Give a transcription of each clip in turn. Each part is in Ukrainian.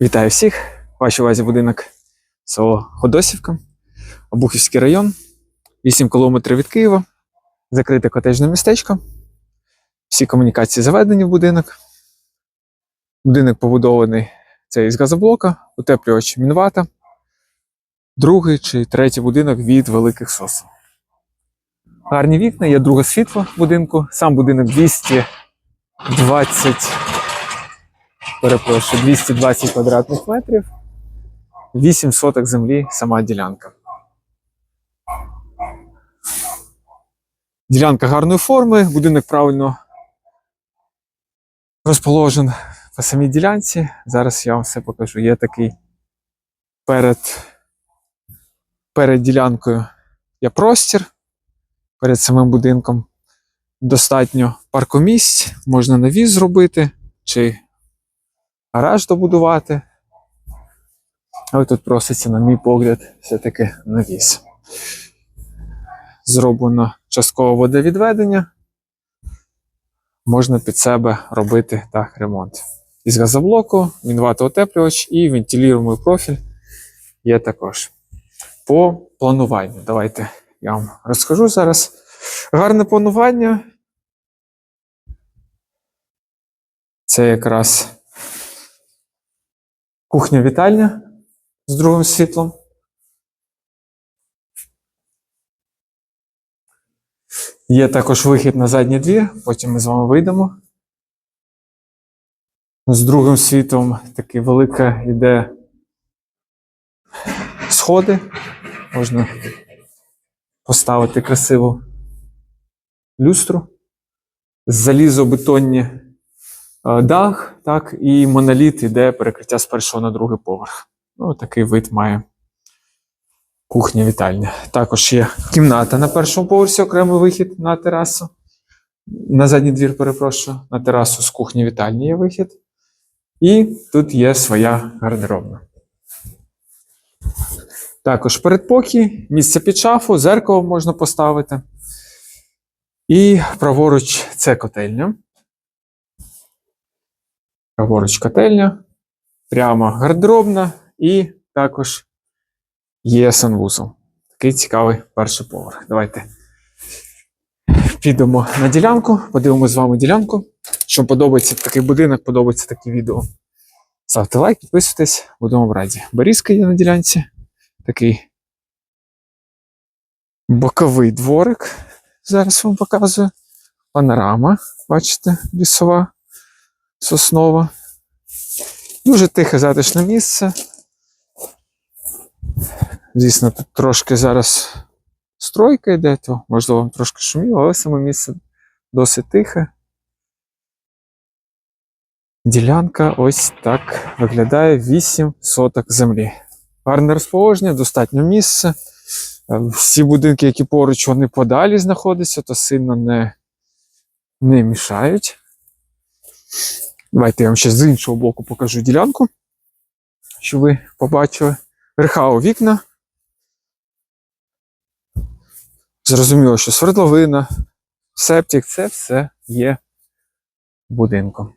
Вітаю всіх! Вашій увазі будинок село Ходосівка, Обухівський район, 8 кілометрів від Києва, закрите котеджне містечко. Всі комунікації заведені в будинок. Будинок побудований це із газоблока, утеплювач мінвата. Другий чи третій будинок від великих сос. Гарні вікна, є друге світло будинку. Сам будинок 220 перепрошую, 220 квадратних метрів, 8 соток землі, сама ділянка. Ділянка гарної форми, будинок правильно розположен по самій ділянці. Зараз я вам все покажу. Є такий перед, перед ділянкою є простір, перед самим будинком достатньо паркомісць, можна навіс зробити. чи гараж добудувати. Але тут проситься, на мій погляд, все-таки навіс. Зроблено часткове водовідведення. Можна під себе робити так ремонт. Із газоблоку, мінватоутеплювач і вентилюємий профіль є також. По плануванню. Давайте я вам розкажу зараз. Гарне планування. Це якраз Кухня-вітальня з другим світлом. Є також вихід на задній двір, потім ми з вами вийдемо. З другим світлом таке велике йде сходи. Можна поставити красиву люстру. Залізобетонні дах, так, і моноліт іде перекриття з першого на другий поверх. Ну, такий вид має кухня вітальня. Також є кімната на першому поверсі, окремий вихід на терасу. На задній двір, перепрошую, на терасу з кухні вітальні є вихід. І тут є своя гардеробна. Також передпокій, місце під шафу, зеркало можна поставити. І праворуч це котельня. Праворуч котельня, прямо гардеробна і також є санвузол. Такий цікавий перший поверх. Давайте підемо на ділянку, подивимося з вами ділянку. Що подобається такий будинок, подобається таке відео. Ставте лайк, підписуйтесь, будемо в раді. Борізка є на ділянці. Такий боковий дворик. Зараз вам показую. Панорама, бачите, лісова, соснова. Дуже тихе затишне місце. Звісно, тут трошки зараз стройка йде, то можливо вам трошки шуміло, але саме місце досить тихе. Ділянка ось так виглядає 8 соток землі. Гарне розположення, достатньо місця. Е, Всі будинки, які поруч, вони подалі знаходяться, то сильно не, не мішають. Давайте я вам ще з іншого боку покажу ділянку, щоб ви побачили. Рехау вікна. Зрозуміло, що свердловина, септик це все є будинком.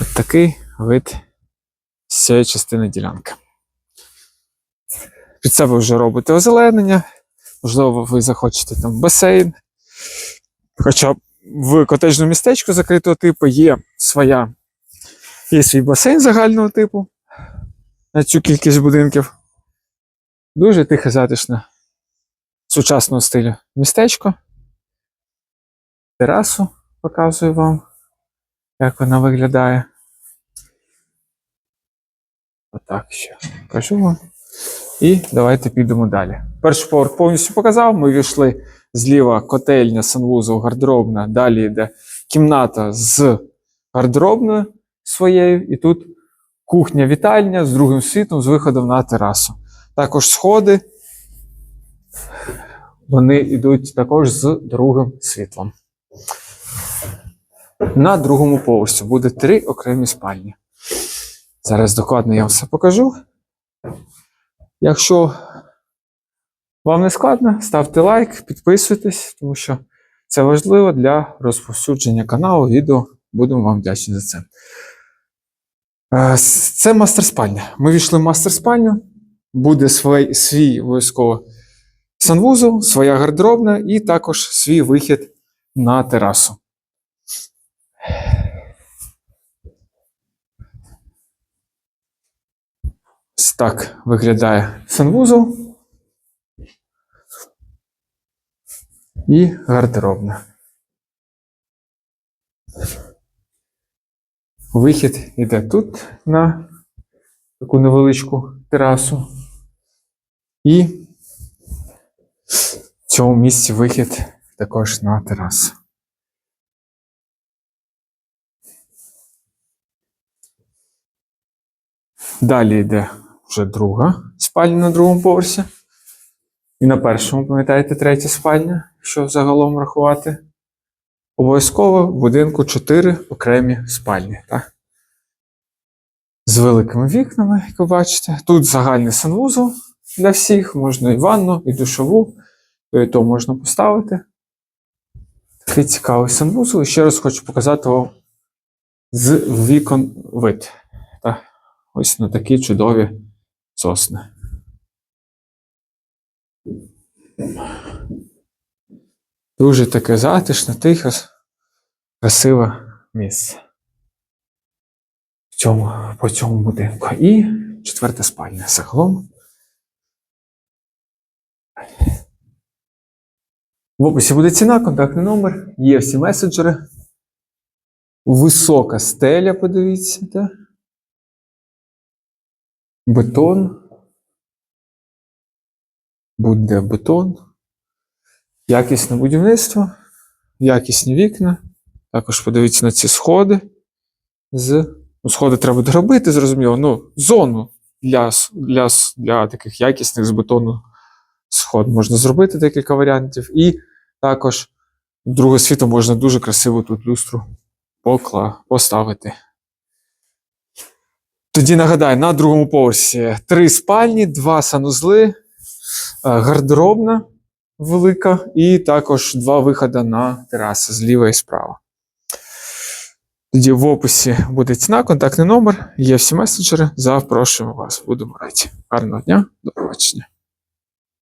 От такий вид цієї частини ділянки. Під себе вже робите озеленення, можливо, ви захочете там басейн. Хоча в котеджному містечку закритого типу є своя, є свій басейн загального типу на цю кількість будинків. Дуже тихе, затишне, сучасного стилю містечко. Терасу показую вам, як вона виглядає. Отак ще покажу вам. І давайте підемо далі. Перший поверх повністю показав. Ми війшли зліва котельня, санвузол, гардеробна. Далі йде кімната з гардеробною своєю. І тут кухня-вітальня з другим світом, з виходом на терасу. Також сходи. Вони йдуть також з другим світлом. На другому поверсі буде три окремі спальні. Зараз докладно я вам все покажу. Якщо вам не складно, ставте лайк, підписуйтесь, тому що це важливо для розповсюдження каналу, відео. Будемо вам вдячні за це. Е, Це мастер спальня. Ми війшли в мастер спальню. Буде свій, свій обов'язково санвузол, своя гардеробна і також свій вихід на терасу. Так виглядає санвузол і гардеробна. Вихід іде тут на таку невеличку терасу. І в цьому місці вихід також на терасу. Далі йде вже друга спальня на другому поверсі. І на першому, пам'ятаєте, третя спальня, що загалом рахувати. Обов'язково в будинку 4 окремі спальні. Так? З великими вікнами, як ви бачите. Тут загальний санвузол для всіх, можна і ванну, і душову, то і то можна поставити. Такий цікавий санвузол. І ще раз хочу показати вам з вікон вид. Так? Ось на такі чудові сосни. Дуже таке затишне, тихе, красиве місце. В цьому, по цьому будинку. І четверта спальня. Загалом. В описі буде ціна, контактний номер, є всі меседжери. Висока стеля, подивіться, так? Бетон. Буде бетон. Якісне будівництво, якісні вікна. Також подивіться на ці сходи. З... Ну, сходи треба доробити, зрозуміло. Ну, зону для, для, для таких якісних з бетону сход можна зробити декілька варіантів. І також другого світу можна дуже красиво тут люстру покла... поставити. Тоді нагадаю, на другому поверсі три спальні, два санузли, гардеробна велика, і також два виходи на тераси зліва і справа. Тоді в описі буде ціна, контактний номер, є всі месенджери. Запрошуємо вас. Будемо раді. Гарного дня, до побачення.